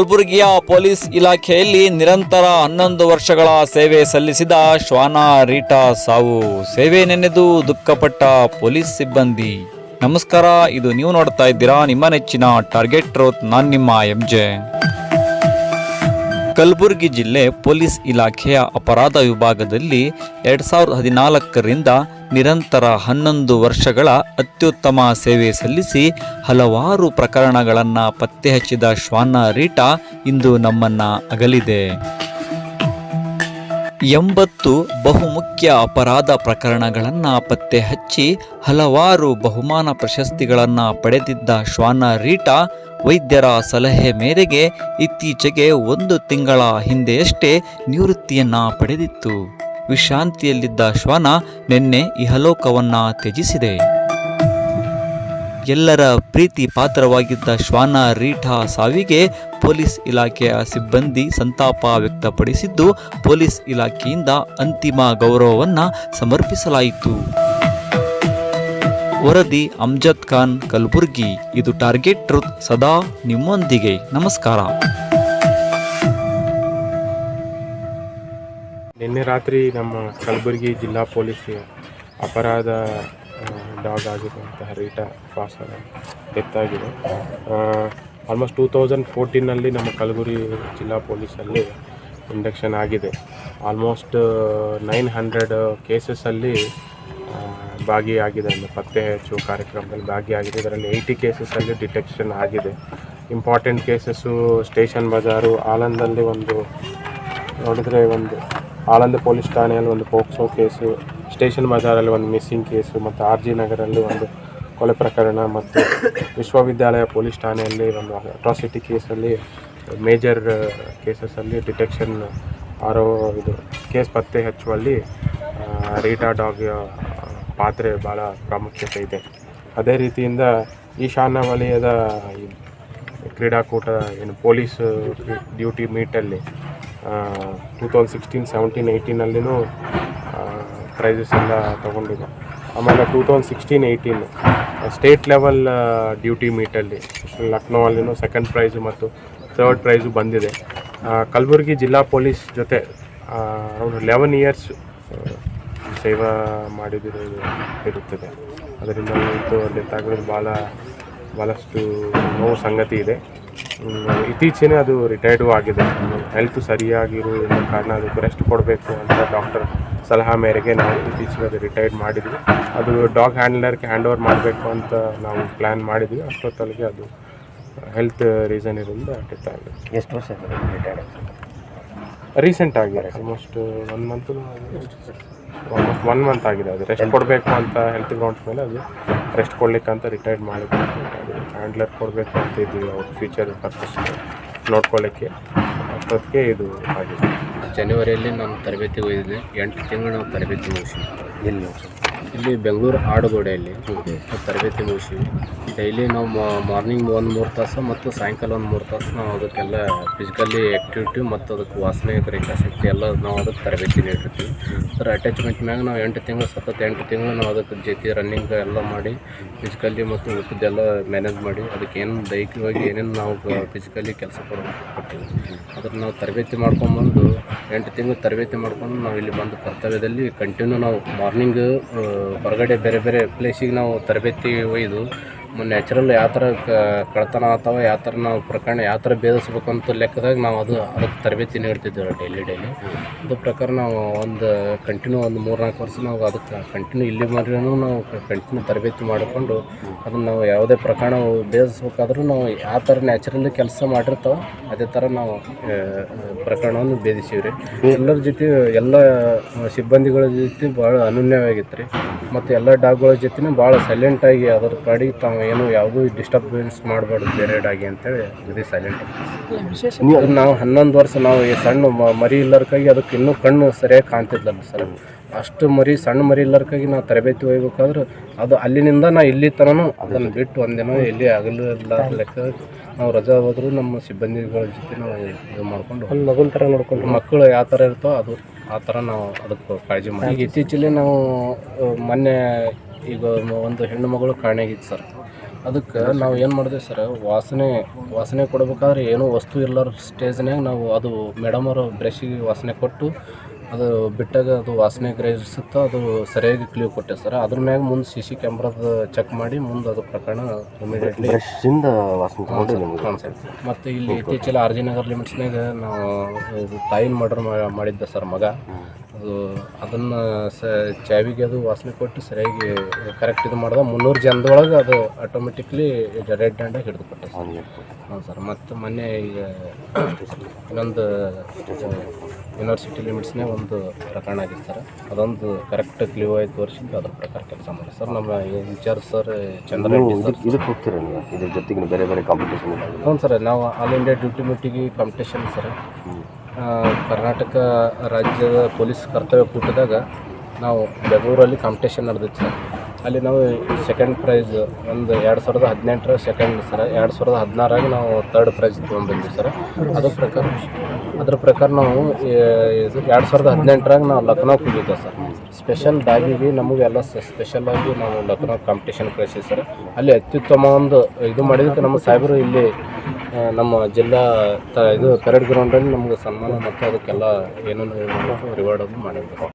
ಕಲಬುರಗಿಯ ಪೊಲೀಸ್ ಇಲಾಖೆಯಲ್ಲಿ ನಿರಂತರ ಹನ್ನೊಂದು ವರ್ಷಗಳ ಸೇವೆ ಸಲ್ಲಿಸಿದ ಶ್ವಾನ ರೀಟಾ ಸಾವು. ಸೇವೆ ನೆನೆದು ದುಃಖಪಟ್ಟ ಪೊಲೀಸ್ ಸಿಬ್ಬಂದಿ. ನಮಸ್ಕಾರ, ಇದು ನೀವು ನೋಡ್ತಾ ಇದ್ದೀರಾ ನಿಮ್ಮ ನೆಚ್ಚಿನ ಟಾರ್ಗೆಟ್ ರೋತ್ ನಾನು ನಿಮ್ಮ ಎಂಜೆ ಕಲಬುರಗಿ ಜಿಲ್ಲೆ ಪೊಲೀಸ್ ಇಲಾಖೆಯ ಅಪರಾಧ ವಿಭಾಗದಲ್ಲಿ ಎರಡ್ ಸಾವಿರದ ಹದಿನಾಲ್ಕರಿಂದ ನಿರಂತರ ಹನ್ನೊಂದು ವರ್ಷಗಳ ಅತ್ಯುತ್ತಮ ಸೇವೆ ಸಲ್ಲಿಸಿ ಹಲವಾರು ಪ್ರಕರಣಗಳನ್ನು ಪತ್ತೆಹಚ್ಚಿದ ಶ್ವಾನ ರೀಟಾ ಇಂದು ನಮ್ಮನ್ನ ಅಗಲಿದೆ. ಎಂಬತ್ತು ಬಹುಮುಖ್ಯ ಅಪರಾಧ ಪ್ರಕರಣಗಳನ್ನು ಪತ್ತೆ ಹಚ್ಚಿ ಹಲವಾರು ಬಹುಮಾನ ಪ್ರಶಸ್ತಿಗಳನ್ನು ಪಡೆದಿದ್ದ ಶ್ವಾನ ರೀಟಾ ವೈದ್ಯರ ಸಲಹೆ ಮೇರೆಗೆ ಇತ್ತೀಚೆಗೆ ಒಂದು ತಿಂಗಳ ಹಿಂದೆಯಷ್ಟೇ ನಿವೃತ್ತಿಯನ್ನು ಪಡೆದಿತ್ತು. ವಿಶ್ರಾಂತಿಯಲ್ಲಿದ್ದ ಶ್ವಾನ ನಿನ್ನೆ ಇಹಲೋಕವನ್ನು ತ್ಯಜಿಸಿದೆ. ಎಲ್ಲರ ಪ್ರೀತಿ ಪಾತ್ರವಾಗಿದ್ದ ಶ್ವಾನ ರೀಠಾ ಸಾವಿಗೆ ಪೊಲೀಸ್ ಇಲಾಖೆಯ ಸಿಬ್ಬಂದಿ ಸಂತಾಪ ವ್ಯಕ್ತಪಡಿಸಿದ್ದು, ಪೊಲೀಸ್ ಇಲಾಖೆಯಿಂದ ಅಂತಿಮ ಗೌರವವನ್ನು ಸಮರ್ಪಿಸಲಾಯಿತು. ವರದಿ ಅಮ್ಜದ್ ಖಾನ್ ಕಲಬುರ್ಗಿ. ಇದು ಟಾರ್ಗೆಟ್ ಟ್ರುತ್ ಸದಾ ನಿಮ್ಮೊಂದಿಗೆ. ನಮಸ್ಕಾರ. ನಿನ್ನೆ ರಾತ್ರಿ ನಮ್ಮ ಕಲಬುರಗಿ ಜಿಲ್ಲಾ ಪೊಲೀಸ್ ಅಪರಾಧ ಡಾಗ್ ಆಗಿರುವಂತಹ ರೀಟಾ ಪಾಸ್ ಡೆತ್ ಆಗಿದೆ ಆಲ್ಮೋಸ್ಟ್ ಟೂ ತೌಸಂಡ್ ಫೋರ್ಟೀನಲ್ಲಿ ನಮ್ಮ ಕಲಬುರಗಿ ಜಿಲ್ಲಾ ಪೊಲೀಸಲ್ಲಿ ಇಂಡಕ್ಷನ್ ಆಗಿದೆ. ಆಲ್ಮೋಸ್ಟ್ ನೈನ್ ಹಂಡ್ರೆಡ್ ಕೇಸಸಲ್ಲಿ ಭಾಗಿಯಾಗಿದೆ ಅಂದರೆ ಪತ್ತೆ ಹೆಚ್ಚು ಕಾರ್ಯಕ್ರಮದಲ್ಲಿ ಭಾಗಿಯಾಗಿದೆ. ಇದರಲ್ಲಿ ಏಯ್ಟಿ ಕೇಸಸಲ್ಲಿ ಡಿಟೆಕ್ಷನ್ ಆಗಿದೆ. ಇಂಪಾರ್ಟೆಂಟ್ ಕೇಸಸ್ಸು ಸ್ಟೇಷನ್ ಬಜಾರು ಆಲಂದಲ್ಲಿ ಒಂದು, ನೋಡಿದರೆ ಒಂದು ಆಳಂದ ಪೊಲೀಸ್ ಠಾಣೆಯಲ್ಲಿ ಒಂದು ಪೋಕ್ಸೋ ಕೇಸು ಸ್ಟೇಷನ್ ಬಜಾರಲ್ಲಿ ಒಂದು ಮಿಸ್ಸಿಂಗ್ ಕೇಸು ಮತ್ತು ಆರ್ ಜಿ ನಗರಲ್ಲಿ ಒಂದು ಕೊಲೆ ಪ್ರಕರಣ ಮತ್ತು ವಿಶ್ವವಿದ್ಯಾಲಯ ಪೊಲೀಸ್ ಠಾಣೆಯಲ್ಲಿ ಒಂದು ಅಟ್ರಾಸಿಟಿ ಕೇಸಲ್ಲಿ ಮೇಜರ್ ಕೇಸಸಲ್ಲಿ ಡಿಟೆಕ್ಷನ್ ಆರೋ ಇದು ಕೇಸ್ ಪತ್ತೆ ಹಚ್ಚುವಲ್ಲಿ ರೀಟಾ ಡಾಗ್ ಪಾತ್ರೆ ಭಾಳ ಪ್ರಾಮುಖ್ಯತೆ ಇದೆ. ಅದೇ ರೀತಿಯಿಂದ ಈಶಾನ್ಯ ವಲಯದ ಕ್ರೀಡಾಕೂಟ ಏನು ಪೊಲೀಸ್ ಡ್ಯೂಟಿ ಮೀಟಲ್ಲಿ ಟೂ ತೌಸಂಡ್ ಸಿಕ್ಸ್ಟೀನ್ ಸೆವೆಂಟೀನ್ ಏಯ್ಟೀನಲ್ಲಿನೂ ಪ್ರೈಸಸ್ ಎಲ್ಲ ತೊಗೊಂಡಿದ್ದೆ ಆಮೇಲೆ two thousand sixteen eighteen state level duty ಮೀಟಲ್ಲಿ ಲಕ್ನೋವಲ್ಲಿನೂ ಸೆಕೆಂಡ್ ಪ್ರೈಸು ಮತ್ತು ಥರ್ಡ್ ಪ್ರೈಸು ಬಂದಿದೆ. ಕಲಬುರಗಿ ಜಿಲ್ಲಾ ಪೊಲೀಸ್ ಜೊತೆ ಅರೌಂಡ್ ಲೆವೆನ್ ಇಯರ್ಸ್ ಸೇವಾ ಮಾಡಿದಿರೋ ಇರುತ್ತದೆ. ಅದರಿಂದ ಇದು ಅಲ್ಲಿ ತಾಗಿರೋದು ಭಾಳ ಭಾಳಷ್ಟು ನೋವು ಸಂಗತಿ ಇದೆ. ಇತ್ತೀಚೆನೇ ಅದು ರಿಟೈರ್ಡು ಆಗಿದೆ. ಹೆಲ್ತ್ ಸರಿಯಾಗಿರೋ ಕಾರಣ, ಅದಕ್ಕೆ ರೆಸ್ಟ್ ಕೊಡಬೇಕು ಅಂತ ಡಾಕ್ಟರ್ ಸಲಹಾ ಮೇರೆಗೆ ನಾವು ಇತ್ತೀಚೆಗೆ ಅದು ರಿಟೈರ್ಡ್ ಮಾಡಿದ್ವಿ. ಅದು ಡಾಗ್ ಹ್ಯಾಂಡ್ಲರ್ಗೆ ಹ್ಯಾಂಡ್ ಓವರ್ ಮಾಡಬೇಕು ಅಂತ ನಾವು ಪ್ಲ್ಯಾನ್ ಮಾಡಿದ್ವಿ. ಅಷ್ಟೊತ್ತಲ್ಲಿಗೆ ಅದು ಹೆಲ್ತ್ ರೀಸನ್ ಇರೋದ್ರಿಂದ ಡೆತ್ ಆಗಿದೆ. ಎಷ್ಟು ವರ್ಷ ರಿಟೈರ್ಡ್ ರೀಸೆಂಟ್ ಆಗಿದೆ. Almost one month almost one month ಆಗಿದೆ ಅದು. ರೆಸ್ಟ್ ಕೊಡಬೇಕು ಅಂತ ಹೆಲ್ತ್ ಗ್ರೌಂಡ್ಸ್ ಮೇಲೆ ಅದು ರೆಸ್ಟ್ ಕೊಡ್ಲಿಕ್ಕೆ ಅಂತ ರಿಟೈರ್ಡ್ ಮಾಡಿದ್ವಿ ಅದು ಹ್ಯಾಂಡ್ಲರ್ ಕೊಡಬೇಕು ಅಂತ ಇದ್ವಿ ಅವ್ರ ಫ್ಯೂಚರ್ ಪರ್ಪಸ್ ನೋಡ್ಕೊಳ್ಳಿಕ್ಕೆ. ಅಷ್ಟೊತ್ತಿಗೆ ಇದು ಆಗಿದೆ. ಜನವರಿಯಲ್ಲಿ ನಾನು ತರಬೇತಿ ಹೋಗಿದ್ದೆ ಎಂಟು ತಿಂಗಳು ನಾವು ತರಬೇತಿ ಮುಗಿಸಿದ್ದೆ ಎಲ್ಲಿ ಇಲ್ಲಿ ಬೆಂಗಳೂರು ಆಡುಗೋಡೆಯಲ್ಲಿ ತರಬೇತಿ ಮುಗಿಸಿವಿ ಡೈಲಿ ನಾವು ಮಾರ್ನಿಂಗ್ ಒಂದು ಮೂರು ತಾಸು ಮತ್ತು ಸಾಯಂಕಾಲ ಒಂದು ಮೂರು ತಾಸು ನಾವು ಅದಕ್ಕೆಲ್ಲ ಫಿಸಿಕಲಿ ಆ್ಯಕ್ಟಿವಿಟಿ ಮತ್ತು ಅದಕ್ಕೆ ವಾಸನೆ ರೇಖಾಶಕ್ತಿ ಎಲ್ಲ ನಾವು ಅದಕ್ಕೆ ತರಬೇತಿ ನೀಡಿರ್ತೀವಿ ಅದರ ಅಟ್ಯಾಚ್ಮೆಂಟ್ ಮ್ಯಾಗ ನಾವು ಎಂಟು ತಿಂಗಳು ಸತತ ಎಂಟು ತಿಂಗಳು ನಾವು ಅದಕ್ಕೆ ಜೊತೆ ರನ್ನಿಂಗ್ ಎಲ್ಲ ಮಾಡಿ ಫಿಸಿಕಲಿ ಮತ್ತು ಊಟದ್ದೆಲ್ಲ ಮ್ಯಾನೇಜ್ ಮಾಡಿ ಅದಕ್ಕೆ ಏನು ದೈಹಿಕವಾಗಿ ಏನೇನು ನಾವು ಫಿಸಿಕಲಿ ಕೆಲಸ ಕೊಡ್ತೀವಿ. ಅದನ್ನು ನಾವು ತರಬೇತಿ ಮಾಡ್ಕೊಂಬಂದು ಎಂಟು ತಿಂಗಳು ತರಬೇತಿ ಮಾಡ್ಕೊಂಡು ನಾವು ಇಲ್ಲಿ ಬಂದು ಕರ್ತವ್ಯದಲ್ಲಿ ಕಂಟಿನ್ಯೂ ನಾವು ಮಾರ್ನಿಂಗ್ ಹೊರಗಡೆ ಬೇರೆ ಬೇರೆ ಪ್ಲೇಸಿಗೆ ನಾವು ತರಬೇತಿ ಒಯ್ದು ನ್ಯಾಚುರಲ್ ಯಾವ ಥರ ಕಳ್ತನ ಅಥವಾ ಯಾವ ಥರ ನಾವು ಪ್ರಕರಣ ಯಾವ ಥರ ಅಂತ ಲೆಕ್ಕದಾಗ ನಾವು ಅದು, ಅದಕ್ಕೆ ತರಬೇತಿ ನೀಡ್ತಿದ್ದೇವೆ ಡೈಲಿ ಡೈಲಿ ಅದು ಪ್ರಕಾರ ನಾವು ಒಂದು ಕಂಟಿನ್ಯೂ ಒಂದು ಮೂರು ನಾಲ್ಕು ವರ್ಷ ನಾವು ಅದಕ್ಕೆ ಕಂಟಿನ್ಯೂ ಇಲ್ಲಿ ಮರಿನೂ ನಾವು ಕಂಟಿನ್ಯೂ ತರಬೇತಿ ಮಾಡಿಕೊಂಡು ಅದನ್ನು ನಾವು ಯಾವುದೇ ಪ್ರಕರಣ ಭೇದಿಸ್ಬೇಕಾದ್ರೂ ನಾವು ಯಾವ ಥರ ನ್ಯಾಚುರಲಿ ಕೆಲಸ ಮಾಡಿರ್ತಾವೆ ಅದೇ ಥರ ನಾವು ಪ್ರಕರಣವನ್ನು ಭೇದಿಸೀವಿ ರೀ. ಎಲ್ಲರ ಜೊತೆ ಎಲ್ಲ ಸಿಬ್ಬಂದಿಗಳ ಜೊತೆ ಭಾಳ ಅನನ್ಯವಾಗಿತ್ತು ರೀ. ಮತ್ತು ಎಲ್ಲ ಡಾಗ್ಗಳ ಜೊತೆನೂ ಭಾಳ ಸೈಲೆಂಟಾಗಿ ಅದರ ಕಡೆಗೆ ತಾವು ಏನು ಯಾವುದೂ ಡಿಸ್ಟರ್ಬೆನ್ಸ್ ಮಾಡಬಾರ್ದು ಬೇರೆ ಡಾಗಿ ಅಂತೇಳಿ ಇದು ಸೈಲೆಂಟ್ ನಾವು ಹನ್ನೊಂದು ವರ್ಷ ನಾವು ಈ ಸಣ್ಣ ಮ- ಮರಿ ಇಲ್ಲರ್ಕಾಗಿ ಅದಕ್ಕೆ ಇನ್ನೂ ಕಣ್ಣು ಸರಿಯಾಗಿ ಕಾಣ್ತಿದ್ಲಲ್ಲ ಸರ್ ಅಷ್ಟು ಮರಿ ಸಣ್ಣ ಮರಿ ಇಲ್ಲರ್ಕಾಗಿ ನಾವು ತರಬೇತಿ ಒಯ್ಬೇಕಾದ್ರೆ ಅದು ಅಲ್ಲಿನಿಂದ ನಾ ಇಲ್ಲಿ ತನೂ ಅದನ್ನು ಬಿಟ್ಟು ಒಂದಿನ ಎಲ್ಲಿ ಆಗಲಿಲ್ಲ ಲೆಕ್ಕ ನಾವು ರಜಾ ಹೋದರೂ ನಮ್ಮ ಸಿಬ್ಬಂದಿಗಳ ಜೊತೆ ನಾವು ಇದು ಮಾಡ್ಕೊಂಡು ಒಂದು ಮಗುನ ಥರ ನೋಡ್ಕೊಂಡು ಮಕ್ಕಳು ಯಾವ ಥರ ಇರ್ತೋ ಅದು ಆ ಥರ ನಾವು ಅದಕ್ಕೆ ಕಾಳಜಿ ಮಾಡಿ ಈಗ ಇತ್ತೀಚೆಗೆ ನಾವು ಮೊನ್ನೆ ಈಗ ಒಂದು ಹೆಣ್ಣು ಮಗಳು ಕಾಣೆಯಾಗಿತ್ತು ಸರ್. ಅದಕ್ಕೆ ನಾವು ಏನು ಮಾಡಿದೆ ಸರ್ ವಾಸನೆ ವಾಸನೆ ಕೊಡ್ಬೇಕಾದ್ರೆ ಏನೂ ವಸ್ತು ಇರ್ಲಾರ ಸ್ಟೇಜ್ನಾಗ ನಾವು ಅದು ಮೇಡಮ್ ಅವರು ಬ್ರಷಿಗೆ ವಾಸನೆ ಕೊಟ್ಟು ಅದು ಬಿಟ್ಟಾಗ ಅದು ವಾಸನೆ ಗ್ರಹಿಸುತ್ತ ಅದು ಸರಿಯಾಗಿ ಕ್ಲೀವ್ ಕೊಟ್ಟೆ ಸರ್. ಅದ್ರ ಮ್ಯಾಗ ಮುಂದೆ ಸಿ ಸಿ ಕ್ಯಾಮ್ರಾದ ಚೆಕ್ ಮಾಡಿ ಮುಂದೆ ಅದು ಪ್ರಕರಣ ಇಮಿಡಿಯೇಟ್ಲಿ ಮತ್ತು ಇಲ್ಲಿ ಇತ್ತೀಚೆಲ್ಲ ಆರ್ ಜಿ ನಗರ್ ಲಿಮಿಟ್ಸ್ನಾಗ ನಾವು ಇದು ತಾಯಿನ ಮರ್ಡರ್ ಮಾಡಿದ್ದೆ ಸರ್ ಮಗ. ಅದು ಅದನ್ನು ಸ ಚಾವಿಗೆ ಅದು ವಾಸನೆ ಕೊಟ್ಟು ಸರಿಯಾಗಿ ಕರೆಕ್ಟ್ ಇದು ಮಾಡಿದ ಮುನ್ನೂರು ಜನದೊಳಗೆ ಅದು ಆಟೋಮೆಟಿಕ್ಲಿ ರೆಡ್ ಹ್ಯಾಂಡಾಗಿ ಹಿಡಿದು ಕೊಟ್ಟೆ ಸರ್. ಹಾಂ ಸರ್ ಮತ್ತು ಮೊನ್ನೆ ಈಗ ಇನ್ನೊಂದು ಯೂನಿವರ್ಸಿಟಿ ಲಿಮಿಟ್ಸ್ನೇ ಒಂದು ಪ್ರಕರಣ ಆಗಿತ್ತು ಸರ್. ಅದೊಂದು ಕರೆಕ್ಟ್ ಕ್ಲೀವ್ ಆಗಿ ತೋರಿಸಿದ್ದು ಅದ್ರ ಪ್ರಕಾರ ಕೆಲಸ ಮಾಡಿ ಸರ್. ನಮ್ಮ ಇನ್ಚಾರ್ಜ್ ಸರ್ ಚಂದ್ರ ಸರ್ ಇದಕ್ಕೆ ಹೋಗ್ತೀರಾ ನೀವು? ಇದ್ರ ಜೊತೆಗೆ ಬೇರೆ ಬೇರೆ ಕಾಂಪಿಟೇಷನ್ ಹ್ಞೂ ಸರ್ ನಾವು ಆಲ್ ಇಂಡಿಯಾ ಡ್ಯೂಟಿ ಮೀಟಿಗೆ ಕಾಂಪಿಟೇಷನ್ ಸರ್. ಕರ್ನಾಟಕ ರಾಜ್ಯದ ಪೊಲೀಸ್ ಕರ್ತವ್ಯ ಕೂಟದಾಗ ನಾವು ಬೆಂಗಳೂರಲ್ಲಿ ಕಾಂಪಿಟೇಷನ್ ನಡೆದಿತ್ತು ಸರ್. ಅಲ್ಲಿ ನಾವು ಸೆಕೆಂಡ್ ಪ್ರೈಸ್ ಒಂದು ಎರಡು ಸಾವಿರದ ಹದಿನೆಂಟರ ಸೆಕೆಂಡ್ ಸರ್, ಎರಡು ಸಾವಿರದ ಹದಿನಾರಾಗ ನಾವು ತರ್ಡ್ ಪ್ರೈಸ್ ತೊಗೊಂಡ್ಬಂದ್ವಿ ಸರ್. ಅದ್ರ ಪ್ರಕಾರ ಅದ್ರ ಪ್ರಕಾರ ನಾವು ಎರಡು ಸಾವಿರದ ಹದಿನೆಂಟರಾಗ ನಾವು ಲಕ್ನೋಗೆ ಹೋಗಿದ್ದೆ ಸರ್. ಸ್ಪೆಷಲ್ ಡಾಗಿಗೆ ನಮಗೆಲ್ಲ ಸ್ಪೆಷಲ್ ಆಗಿ ನಾವು ಲಕ್ನೋ ಕಾಂಪಿಟೇಷನ್ ಕಳಿಸಿದ್ವಿ ಸರ್. ಅಲ್ಲಿ ಅತ್ಯುತ್ತಮ ಒಂದು ಇದು ಮಾಡಿದ್ದಕ್ಕೆ ನಮ್ಮ ಸಾಹೇಬರು ಇಲ್ಲಿ ನಮ್ಮ ಜಿಲ್ಲಾ ತ ಇದು ಪೆರೇಡ್ ಗ್ರೌಂಡಲ್ಲಿ ನಮ್ಗೆ ಸನ್ಮಾನ ಮತ್ತು ಅದಕ್ಕೆಲ್ಲ ಏನೇನು ರಿವಾರ್ಡ್ ಅದು ಮಾಡಿದ್ರು.